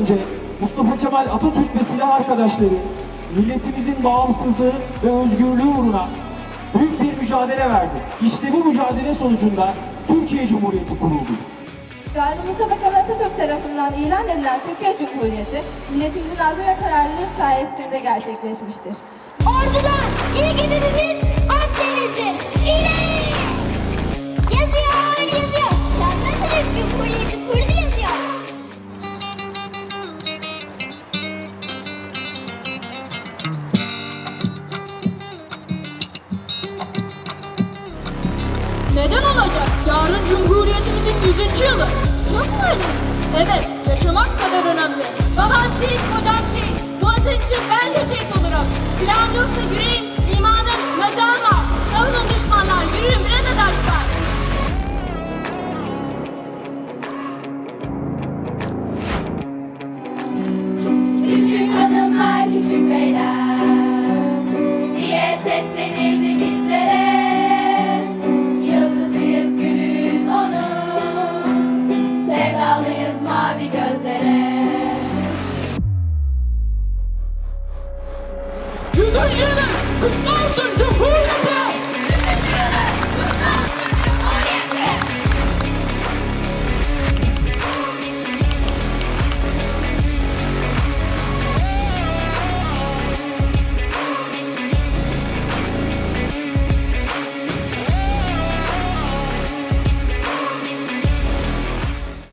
önce Mustafa Kemal Atatürk ve silah arkadaşları milletimizin bağımsızlığı ve özgürlüğü uğruna büyük bir mücadele verdi. İşte bu mücadele sonucunda Türkiye Cumhuriyeti kuruldu. Gazi Mustafa Kemal Atatürk tarafından ilan edilen Türkiye Cumhuriyeti, milletimizin azmi ve kararlılığı sayesinde gerçekleşmiştir. Ordu'dan Neden olacak? Yarın Cumhuriyetimizin 100. yılı. Çok mu önemli? Evet, yaşamak kadar önemli. Babam şehit, kocam şehit. Bu atın için ben de şehit olurum. Silahım yoksa yüreğim, imanım, nacağım mavi gözlere. Yüzüncü kutlu olsun Cumhuriyeti